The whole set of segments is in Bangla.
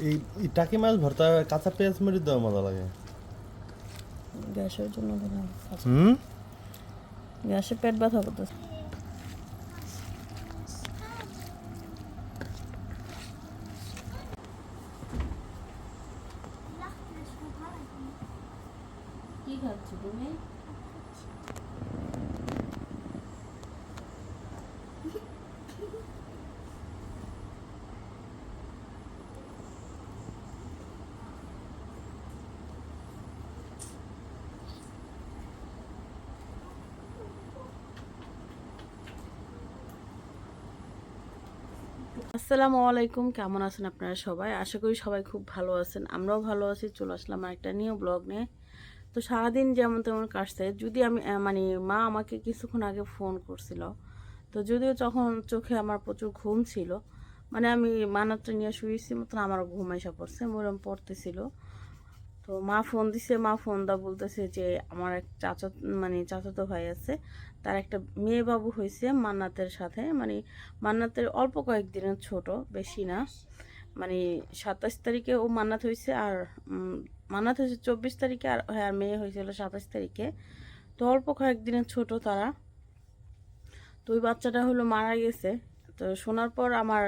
এই টাকি মাছ ভর্তা কাঁচা পেঁয়াজ মরিচ দেওয়া মজা লাগে। গ্যাসের জন্য হুম? গ্যাসে পেট ব্যথা করতেছে কি খাচ্ছ তুমি আসসালামু আলাইকুম, কেমন আছেন আপনারা সবাই? আশা করি সবাই খুব ভালো আছেন। আমরাও ভালো আছি, চলে আসলাম একটা নিউ ব্লগ নিয়ে। তো সারাদিন যেমন তেমন কাটছে। যদি আমি মানে মা আমাকে কিছুক্ষণ আগে ফোন করছিল, তো যদিও যখন চোখে আমার প্রচুর ঘুম ছিল মানে আমি মানাত্রা নিয়ে শুয়েছি মতন আমার ঘুম এসে পড়ছে মরম পড়তেছিল। তো মা ফোন দিছে, মা ফোন দা বলতেছে যে আমার এক চাচা মানে চাচাতো ভাই আছে, তার একটা মেয়ে বাবু হয়েছে মান্নাতের সাথে মানে মান্নাতের অল্প কয়েকদিনের ছোট, বেশি না। মানে সাতাশ তারিখে ও মান্নাত হয়েছে আর মান্নাত হয়েছে চব্বিশ তারিখে আর হ্যাঁ মেয়ে হয়েছিল সাতাশ তারিখে। তো অল্প কয়েকদিনের ছোট তারা। তো ওই বাচ্চাটা হলো মারা গেছে। তো শোনার পর আমার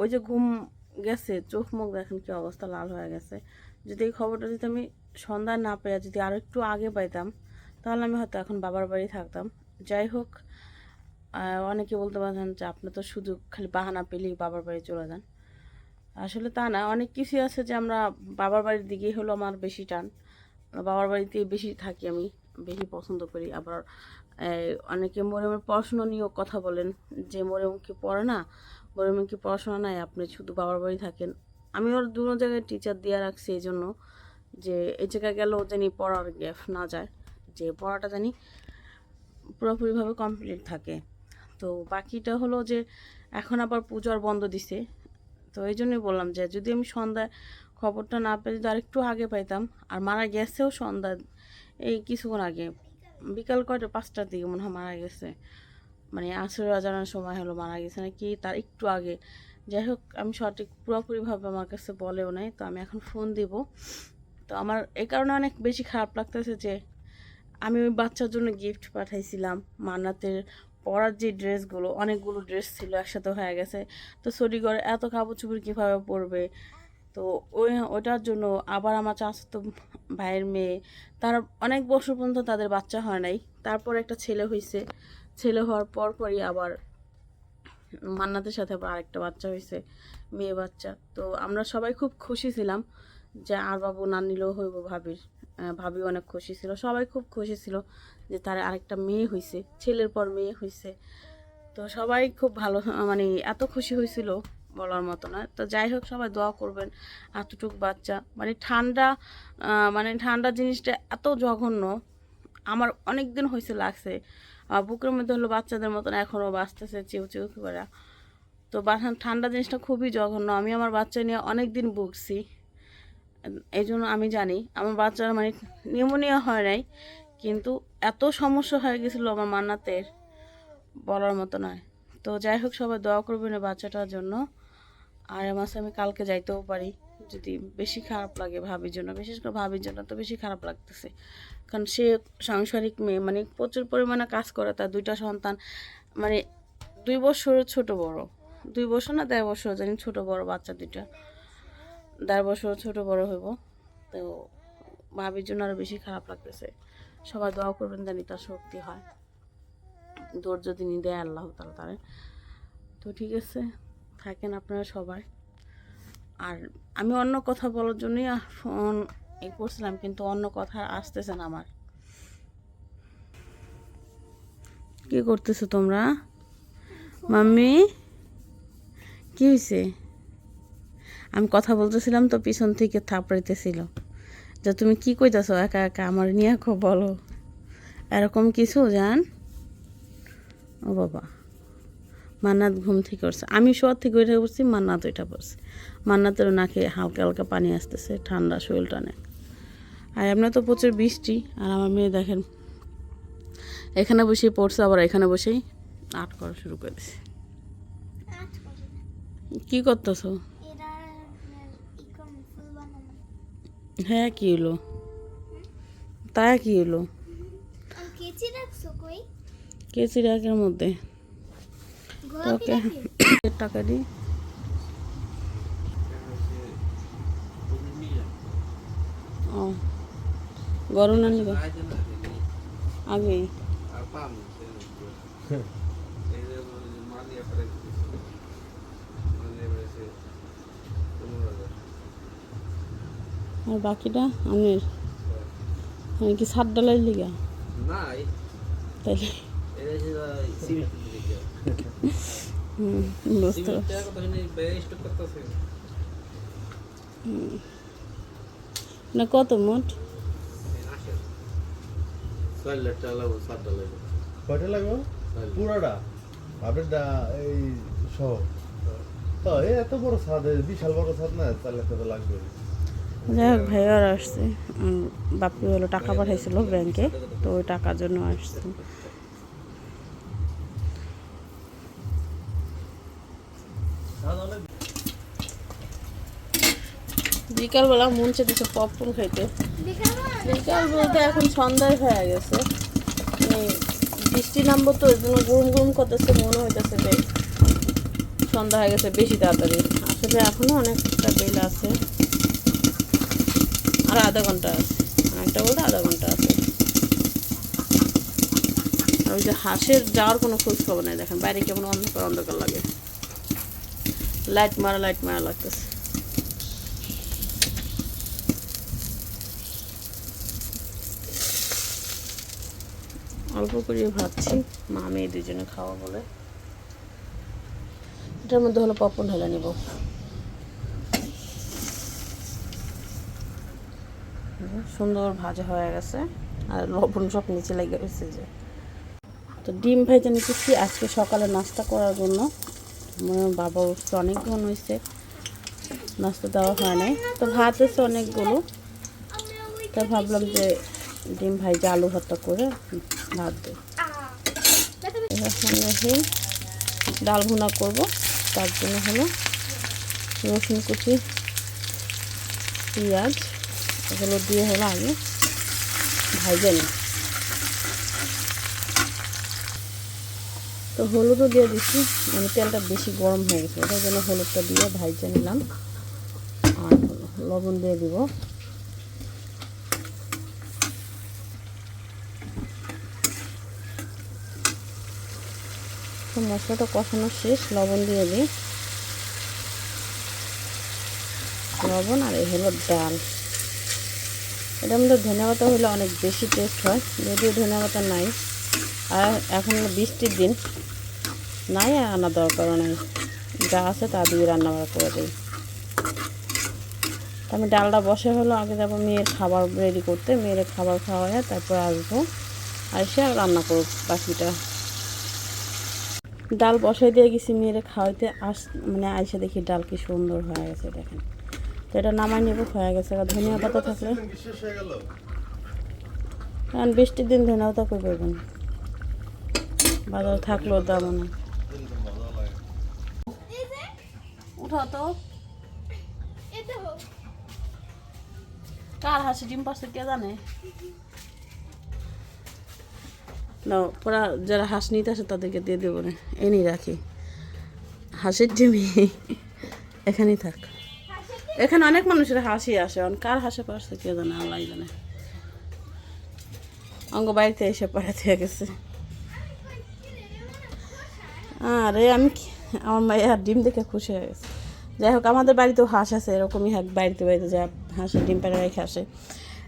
ওই যে ঘুম গেছে, চোখ মুখ দেখেন কি অবস্থা, লাল হয়ে গেছে। যদি এই খবরটা যদি আমি সন্ধ্যায় না পেয়ে যদি আরও একটু আগে পাইতাম, তাহলে আমি হয়তো এখন বাবার বাড়ি থাকতাম। যাই হোক অনেকে বলতে পারেন যে আপনি তো শুধু খালি বাহানা পেলেই বাবার বাড়ি চলে যান। আসলে তা না, অনেক কিছুই আছে যে আমরা বাবার বাড়ির দিকেই হলো আমার বেশি টান। বাবার বাড়িতে বেশি থাকি আমি, বেশি পছন্দ করি। আবার অনেকে মরিয়মের পড়াশোনা নিয়েও কথা বলেন যে মরিয়ম কি পড়ে না? মরিয়মের কি পড়াশোনা নাই? আপনি শুধু বাবার বাড়ি থাকেন আমি ওর দুটো জায়গায় টিচার দিয়ে রাখছি এই জন্য যে এই জায়গায় গেলেও জানি পড়ার গ্যাপ না যায়, যে পড়াটা জানি পুরোপুরিভাবে কমপ্লিট থাকে। তো বাকিটা হলো যে এখন আবার পুজোর বন্ধ দিছে। তো এই জন্যই বললাম যে যদি আমি সন্ধ্যায় খবরটা না পেয়ে যদি আরেকটু আগে পাইতাম, আর মারা গেছেও সন্ধ্যা এই কিছুক্ষণ আগে, বিকাল কয়টা, পাঁচটার দিকে মনে হয় মারা গেছে। মানে আসর জানার সময় হলো মারা গেছে, নাকি তার একটু আগে যাই হোক, আমি সঠিক পুরোপুরিভাবে আমার কাছে বলেও নাই, তো আমি এখন ফোন দিব। তো আমার এই কারণে অনেক বেশি খারাপ লাগতেছে যে, আমি ওই বাচ্চার জন্য গিফট পাঠাইছিলাম, মান্নাতের পরার যে ড্রেসগুলো, অনেকগুলো ড্রেস ছিল একসাথে হয়ে গেছে। তো সরিগড়ে এত কাপড় চোপড় কীভাবে পরবে? তো ওই ওটার জন্য আবার আমার চাচাতো ভাইয়ের মেয়ে, তার অনেক বছর পর্যন্ত তাদের বাচ্চা হয় নাই। তারপর একটা ছেলে হয়েছে ছেলে হওয়ার পর পরই আবার মান্নাতের সাথে আবার আরেকটা বাচ্চা হয়েছে, মেয়ে বাচ্চা। তো আমরা সবাই খুব খুশি ছিলাম যে আর বাবু না নিলেও হইব ভাবির ভাবি অনেক খুশি ছিল, সবাই খুব খুশি ছিল যে তার আরেকটা মেয়ে হয়েছে ছেলের পর মেয়ে হয়েছে তো সবাই খুব ভালো মানে এত খুশি হয়েছিল বলার মতো না। তো যাই হোক, সবাই দোয়া করবেন, এতটুক বাচ্চা। মানে ঠান্ডা মানে ঠান্ডা জিনিসটা এত জঘন্য, আমার অনেক দিন হয়েছে লাগছে। বুকের মধ্যে হলো বাচ্চাদের মতন এখনও বাঁচতেছে, চিউ চিউ করে। তো ঠান্ডা জিনিসটা খুবই জঘন্য। আমি আমার বাচ্চা নিয়ে অনেক দিন ভুগছি। এই জন্য আমি জানি, আমার বাচ্চার মানে নিউমোনিয়া হয় নাই, কিন্তু এত সমস্যা হয়ে গেছিল আমার মান্নাতের, বলার মতো নয়। তো যাই হোক, সবাই দোয়া করবেন বাচ্চাটার জন্য। আর মাসে আমি কালকে যাইতেও পারি। যদি বেশি খারাপ লাগে ভাবির জন্য, বিশেষ করে ভাবির জন্য তো বেশি খারাপ লাগতেছে। কারণ সে সাংসারিক মেয়ে মানে প্রচুর পরিমাণে কাজ করে, তার দুইটা সন্তান মানে দুই বছরের ছোট বড়। দুই বছর না দেড় বছর, জানি ছোট বড়, বাচ্চা দুইটা। দেড় বছর ছোট বড় হইব। তো ভাবির জন্য আরও বেশি খারাপ লাগতেছে। সবাই দোয়া করবেন জানি তার শক্তি হয়। ধৈর্য তিনি দেয় আল্লাহ তালা তারে। তো ঠিক আছে, থাকেন আপনারা সবাই। আর আমি অন্য কথা বলার জন্যই ফোন ই করছিলাম, কিন্তু অন্য কথা আসতেছে না আমার। কি করতেছো তোমরা? মাম্মি? কি হয়েছে আমি কথা বলতেছিলাম তো পিছন থেকে থাপড়াইতেছিল। যে তুমি কি কইতাছো? একা একা আমার নিয়ে বলো। এরকম কিছু, জান? ও বাবা। মান্নাত ঘুম থেকে উঠছে। আমি শোয়ার থেকে উঠে পড়ছি মান্নাত ওইটা পড়ছে। মান্নাতেরও নাকে হালকা হালকা পানি আসতেছে ঠান্ডা শরীর টানে। আর এমনি তো প্রচুর বৃষ্টি আর আমার মেয়ে দেখেন এখানে বসেই পড়ছে আবার এখানে বসেই আট করা শুরু করে দিছে। কী করতেছো? হ্যাঁ কি হলো? তা কি হলো? কেচি রাখছো কই? কেসি রাগের মধ্যে। গোলাপি ওকে টাকা দিই। ও গরম না নিবে? আগেই আর বাকিটা আমি আমি কি সাত ডলার লিগা? নাই। তাইলে বুঝতে না কত মোট? ছয় লাখ টাকা লাগবে সাত কয়টা লাগবে? পুরোটা? আপনারটা এই সহ। তো এই এত বড় ছাদ বিশাল বড় ছাদ না চার লাখ টাকা লাগবে। যাই হোক ভাইয়ার আসছে। বাপি হলো টাকা পাঠাইছিল ব্যাংকে তো ওই টাকার জন্য আসছে। বিকালবেলা মন চেয়েছে পপকর্ন খাইতে। বিকাল বলতে এখন সন্ধ্যায় হয়ে গেছে। বৃষ্টি নামবো তো ওই জন্য গরম গরম করতেছে, মনে হইতেছে যে সন্ধ্যা হয়ে গেছে, বেশি তাড়াতাড়ি। আসলে এখনও অনেকটা বেল আছে। আর আধা ঘণ্টা আছে। অনেকটা বলতে আধা ঘণ্টা আছে। ওই যে হাঁসের যাওয়ার কোনো খোঁজ খবর নেই, দেখেন বাইরে কেমন অন্ধকার অন্ধকার লাগে। লাইট মারা লাইট মারা লাগতেছে। অল্প করে ভাবছি। মা এই দুজনে খাওয়া বলে। এটার মধ্যে হলো পপন ঢেলে নেব। সুন্দর ভাজা হয়ে গেছে। আর লবণ সব নিচে লেগে গেছে যে। তো ডিম ভেজে নিতেছি আজকে সকালে নাস্তা করার জন্য। বাবা উঠছে অনেকক্ষণ হয়েছে। নাস্তা দেওয়া হয় নাই। তো ভাত হয়েছে অনেকগুলো। তাই ভাবলাম যে ডিম ভাইজে আলু ভর্তা করে ভাত রেখে ডাল ভুনা করব। তার জন্য হলো রসুন কুচি, পেঁয়াজ, এগুলো দিয়ে হলো আগে ভাইজে নিই। তো হলুদও দিয়ে দিচ্ছি মানে তেলটা বেশি গরম হয়ে গেছে ওটার জন্য হলুদটা দিয়ে ভাইজে নিলাম। আর লবণ দিয়ে দিব। তো মশলাটা কষানো শেষ, লবণ দিয়ে দিই। লবণ আর এই হলো ডাল। এটার মধ্যে ধনে পাতা হলে অনেক বেশি টেস্ট হয়, যদিও ধনে পাতা নাই। আর এখন বৃষ্টির দিন। নাই আর আনা দরকারও নাই। যা আছে তা দিয়ে রান্না বান্না করে দিই। আমি ডালটা বসে হলো, আগে যাব মেয়ের খাবার রেডি করতে। মেয়ের খাবার খাওয়ায় তারপর আসব। আর রান্না করব বাকিটা। ডাল বসাই দিয়ে গেছি মেয়েরে খাওয়াইতে আস মানে আইসে দেখি ডাল কি সুন্দর হয়ে গেছে দেখেন। তো এটা নামাই নেব হয়ে গেছে। আর ধনিয়া পাতা থাকলে। হয়ে কারণ বৃষ্টির দিন ধনিয়া পাতা কই পাইবেন বাজার থাকলেও দাম না। উঠো তো। কার হাসি ডিম পাশে কে জানে? না ওরা যারা হাঁস নিতে আসে তাদেরকে দিয়ে দেবো না। এনেই রাখি। হাঁসের ডিমই এখানেই থাক। এখানে অনেক মানুষের হাসি আসে। কার হাসে পারছে কে জানে আল্লাহ জানে। অঙ্গ বাড়িতে এসে হয়ে গেছে। আরে, আমি আমার মায়ের ডিম দেখে খুশি হয়ে গেছে। যাই হোক, আমাদের বাড়িতেও হাঁস আছে, এরকমই হাক বাড়িতে বাড়িতে যা হাঁসের ডিম পেড়ে রেখে আসে।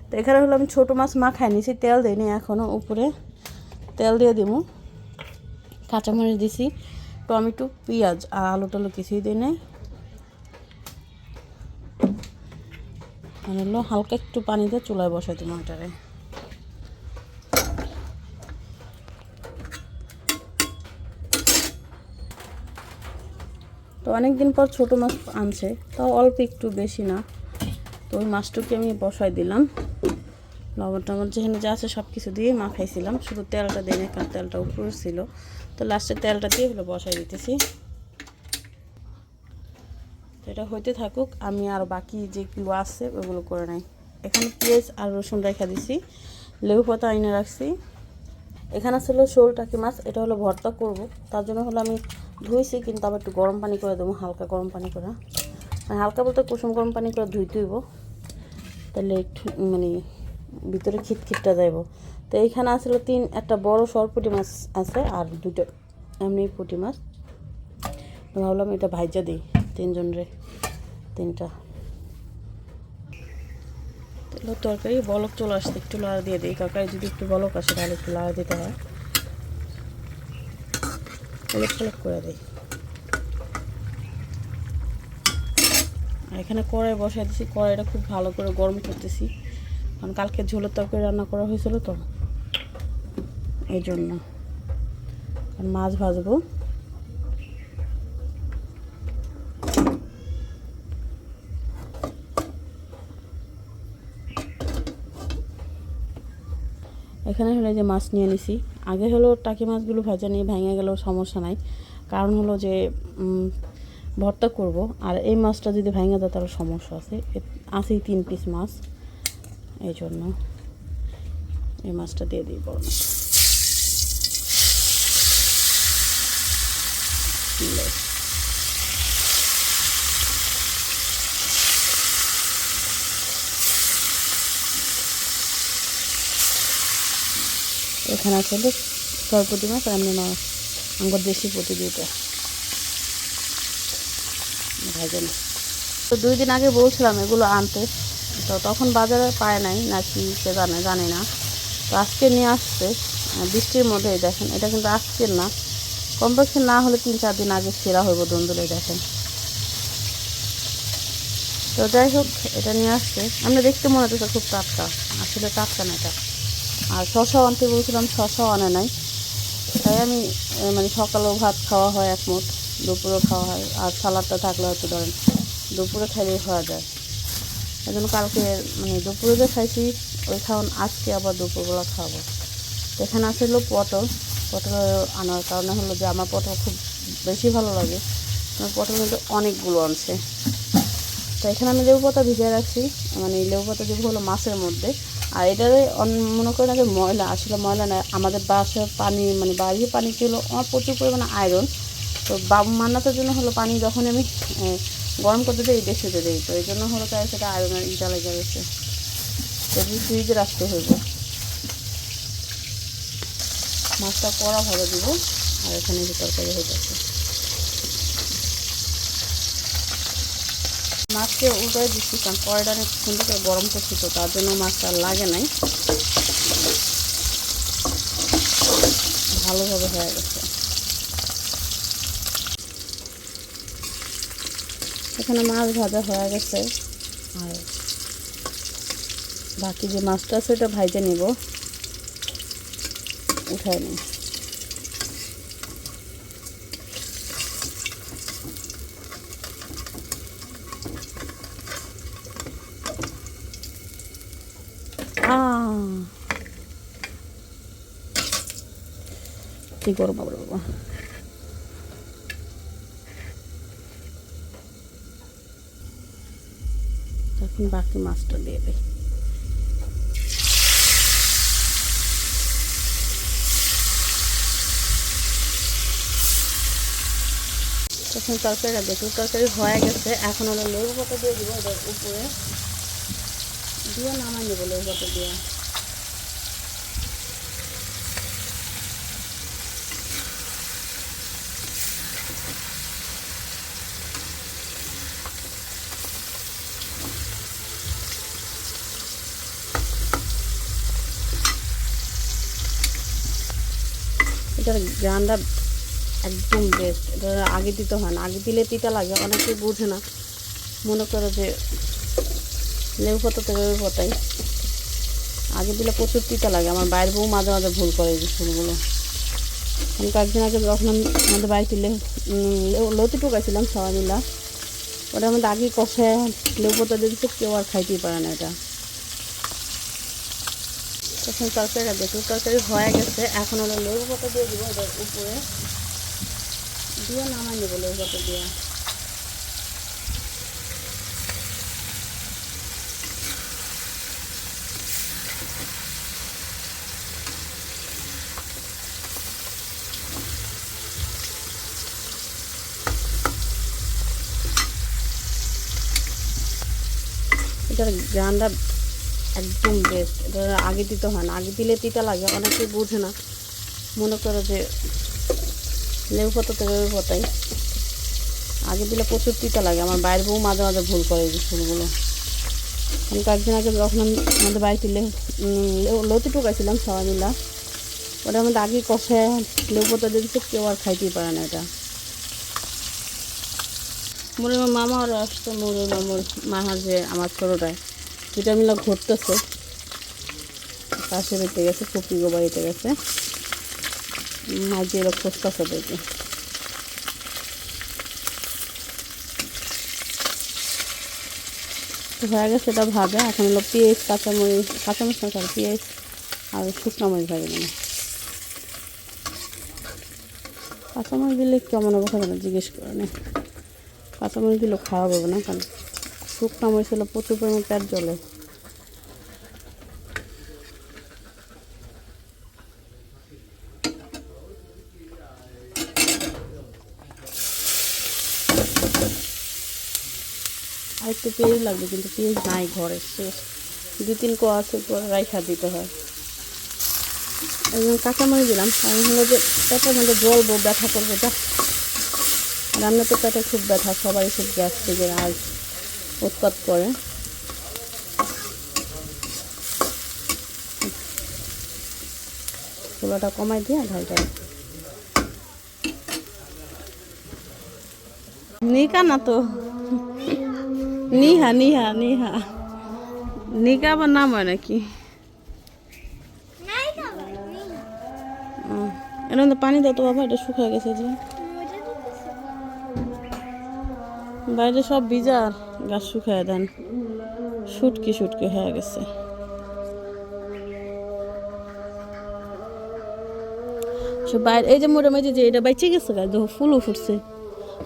তো এখানে হলো আমি ছোটো মাছ মাখাই নিছি তেল দিইনি এখনও উপরে তেল দিয়ে দিব কাঁচামরিচ দিছি, টমেটো, পেঁয়াজ আর আলু টালু কিছুই দিই নাই আর হলো হালকা একটু পানি দিয়ে চুলায় বসাই দিব এটারে। তো অনেক দিন পর ছোটো মাছ আনছে, তাও অল্প একটু বেশি না। তো ওই মাছটুকে আমি বসাই দিলাম। লবণ টবণ যেখানে যা আছে সব কিছু দিয়ে মাখাইছিলাম। শুধু তেলটা দিয়ে কারণ তেলটা উপরে ছিল। তো লাস্টে তেলটা দিয়ে হলো বসাই দিতেছি। এটা হইতে থাকুক, আমি আর বাকি যেগুলো আছে ওগুলো করে নাই। এখানে পেঁয়াজ আর রসুন রেখে দিছি, লেবু পাতা আইনে রাখছি। এখানে ছিল শোল টাকি মাছ, এটা হলো ভর্তা করব। তার জন্য হলো আমি ধুইছি, কিন্তু আবার একটু গরম পানি করে দেবো, হালকা গরম পানি করে। মানে হালকা বলতে কুসুম গরম পানি করে ধুই তুইব। তাহলে একটু মানে ভিতরে খিটখিটটা যাইব তো এইখানে আসলে তিন, একটা বড় সরপুটি মাছ আছে আর দুটো এমনি পুঁটি মাছ। ভাবলাম এটা ভাইজা দিই তিনজন রে, তিনটা। তেলের তরকারি বলক চলে আসছে, একটু লাড়া দিয়ে দিই। তরকারি যদি একটু বলক আসে, তাহলে একটু লাড়া দিতে হয়। পলক পলক করে দিই। এখানে কড়াই বসাই দিছি, কড়াইটা খুব ভালো করে গরম করতেছি। কারণ কালকে ঝোলের তরকারি রান্না করা হয়েছিল তো। এই জন্য। আর মাছ ভাজবো। এখানে হলো যে মাছ নিয়ে নিছি। আগে হলো টাকি মাছগুলো ভাজা নিয়ে ভেঙে গেলেও সমস্যা নাই। কারণ হলো যে ভর্তা করব। আর এই মাছটা যদি ভেঙে যায় তাহলে সমস্যা আছে। আছেই তিন পিস মাছ। এই জন্য এই মাছটা দিয়ে দিই বড় মাছ। এখানে হলো সরপতি মাছ আর এমনি মাছ আমার দেশি প্রতি দুইটা তো দুই দিন আগে বলছিলাম এগুলো আনতে। তো তখন বাজারে পায় নাই নাকি সে জানে, জানি না। তো আজকে নিয়ে আসছে বৃষ্টির মধ্যে এই দেখেন, এটা কিন্তু আজকের না। কমপক্ষে না হলে তিন চার দিন আগে সেরা হইব দন্দুলে দেখেন। তো যাই হোক, এটা নিয়ে আসছে। আমরা দেখতে মনে হচ্ছে খুব টাটকা, আসলে টাটকা না এটা। আর শশাও আনতে বলছিলাম, শশাও আনে নাই। তাই আমি মানে সকালেও ভাত খাওয়া হয় এক মুঠ, দুপুরেও খাওয়া হয়। আর সালাদটা থাকলে হয়তো ধরেন, দুপুরে খাইলেই খাওয়া যায়। এই কালকে মানে দুপুরে যে খাইছি ওই খাওয়ান আজকে আবার দুপুরবেলা খাব। এখানে আসলে পটল। পটল আনার কারণে হলো যে আমার পটল খুব বেশি ভালো লাগে। পটল কিন্তু অনেকগুলো আনছে। তো এখানে আমি লেবু পাতা ভিজিয়ে রাখছি। মানে লেবু পাতা যেগুলো হলো মাছের মধ্যে। আর অন- মনে করেন আগে ময়লা, আসলে ময়লা না, আমাদের বাসার পানি মানে বাড়ির পানি ছিল, আমার প্রচুর পরিমাণে আয়রন তো বাবু মান্নাতের জন্য হলো পানি যখন আমি গরম করতে দিই বেশি দিতে দিই তো এই জন্য হলো তাই সেটা আয়রনের ইটা লেগে গেছে তো ফ্রিজে রাখতে হইব। মাছটা কড়া ভালো দিব, আর এখানে যে তরকারি হয়ে যাচ্ছে মাছকে উল্টাই দিচ্ছি, কারণ কড়াইটা অনেক সুন্দর করে গরম করছি তো, তার জন্য মাছটা লাগে নাই। ভালোভাবে হয়ে গেছে। এখানে মাছ ভাজা হয়ে গেছে। আর বাকি যে মাছটা আছে ওটা ভাইজে নিব। উঠায় আহ কি করব বাবা। বাকি মাছটা দিয়ে দিই। তখন তরকারিটা দেখুন তরকারি হয়ে গেছে, এখন আমরা লেবু পাতা দিয়ে দিব উপরে। দিয়ে নামাই নেব লেবু পাতা দিয়ে। এটার গানটা একদম বেস্ট এটা আগে দিতে হয় না। আগে দিলে তিতা লাগে, অনেকে বোঝে না। মনে করে যে লেবু পাতা তো লেবু পাতাই। আগে দিলে প্রচুর তিতা লাগে। আমার বাইরের বউ মাঝে মাঝে ভুল করে এই ফুলগুলো। আমি কয়েকদিন আগে যখন আমাদের বাড়িতে লতি টুকাইছিলাম সবাই মিলা, ওটার মধ্যে আগে কষে লেবু পাতা দিয়ে কেউ আর খাইতেই পারে না এটা। এখন তরকারিটা বেগুন তরকারি হয়ে গেছে। এখন ওরা লেবু পাতা দিয়ে দেবো ওদের উপরে দিয়ে নামাই নেব লেবু পাতা দিয়ে। এটার গানটা একদম বেস্ট এটা আগে দিতে হয় না। আগে দিলে তিতা লাগে, অনেকে বোঝে না। মনে করে যে লেবু পাতা তো লেবু পাতাই আগে দিলে প্রচুর তিতা লাগে। আমার বাইরের বউ মাঝে মাঝে ভুল করে এই ফুলগুলো। আমি কয়েকদিন আগে যখন আমাদের বাড়িতে লতি টুকাইছিলাম সবাই মিলা ওটার মধ্যে আগে কষে লেবু পাতা দিয়ে দিচ্ছে কেউ আর খাইতেই পারে না এটা। মোরে মামা আর আসতো মোরে মামুর মাহার যে আমার ছোটোটায় দুটা মিলে ঘুরতেছে। পাশে বাড়িতে গেছে, ফুপি গো বাড়িতে গেছে। মাঝে এলো খুঁজতেছে দেখে। হয়ে গেছে এটা ভাবে এখন হলো পেঁয়াজ, কাঁচামরিচ কাঁচামরিচ না সরি পেঁয়াজ আর শুকনো মরিচ ভাবে মানে কাঁচামরিচ দিলে কেমন হবে না জিজ্ঞেস করে না কাঁচামরিচ দিলে খাওয়া হবে না, কারণ শুকনো মরিচ প্রচুর পরিমাণে পেট জ্বলে। আর একটু পেঁয়াজ লাগবে কিন্তু পেঁয়াজ নাই ঘরে, শেষ। দু তিন কো আছে রাইখা দিতে হয়। একদম কাঁচামরিচ দিলাম, কারণ হলো যে পেটের মধ্যে জ্বলবো, ব্যথা করব, যা। রান্না তো পেটে খুব ব্যথা সবাই খুব গ্যাস থেকে আর উৎপাত করে। চুলাটা কমাই দিয়ে হবে। নিকা না তো। নিহা নিহা নিহা। নিকা আবার নাম হয় নাকি? এর মধ্যে পানি দাও তো বাবা এটা শুকিয়ে গেছে যে। বাইরে সব ভিজা আর গাছ শুকায় দেন। শুটকি শুটকি হয়ে গেছে। বাইরে এই যে মোটা মেঝে যে এটা বাইচে গেছে গাছ দেখো ফুলও ফুটছে।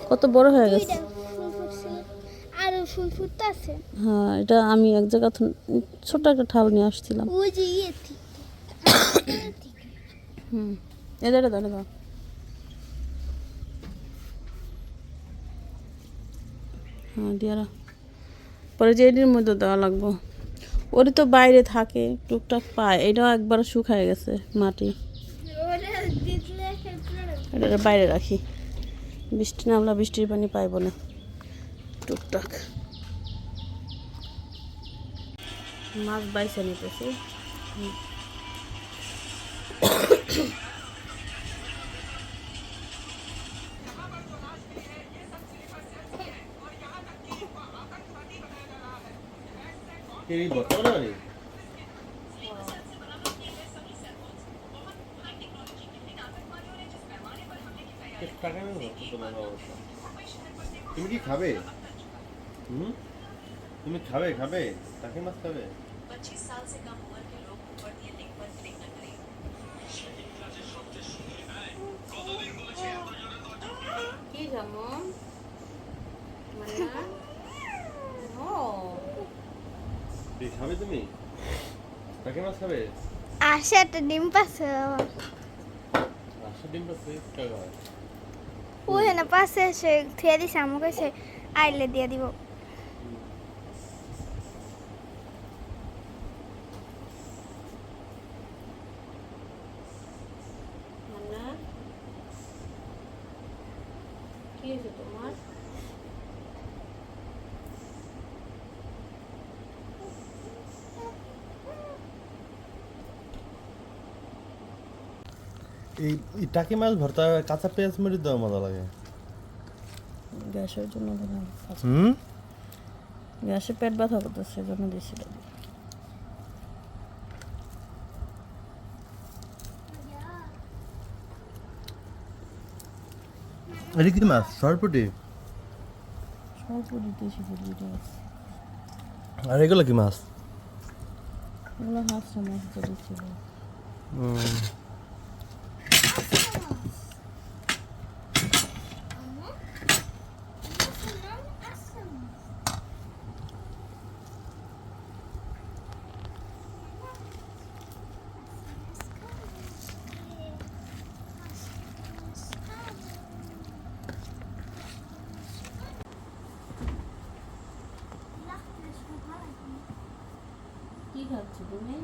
কত বড় হয়ে গেছে। ফুল হ্যাঁ এটা আমি এক জায়গা ছোট একটা ঠাল নিয়ে আসছিলাম। ওই যে ইয়ে হুম এটা এটা দাও দাও হ্যাঁ দিয়ারা পরে যে এটির মধ্যে দেওয়া লাগবো। ওরই তো বাইরে থাকে, টুকটাক পায়, এটাও একবার শুকায় গেছে মাটি। এটা বাইরে রাখি। বৃষ্টি নামলা বৃষ্টির পানি পাইব না। টুকটাক। মাছ বাইসে নিতেছি। এই বর্তমানে বাড়ি টাকা নেই না, কত বড় অবস্থা। তুমি কি খাবে? হুম? তুমি খাবে খাবে? তাকে মাছ খাবে কি যেমন মানে ও খাবে তুমি? কাকে মাছ খাবে? আশা একটা ডিম পাচ্ছে আশা ডিম পাচ্ছে ওই না পাশে সে থিয়া দিছে আমাকে সে আইলে দিয়ে দিব মানে কি হয়েছে তোমার এই টাকি মাছ ভর্তা কাঁচা পেঁয়াজ মরিচ দেওয়া মজা লাগে। গ্যাসের জন্য দিলাম হুম? গ্যাসে পেট ব্যথা করতেছে সেজন্য দিয়েছিলাম এটা কি মাছ? সরপুটি? সরপুরি দিয়েছি দুটো আছে আর এগুলো কি মাছ? এগুলো হাফ চামচ দিয়েছিল হুম। খাচ্ছ তুমি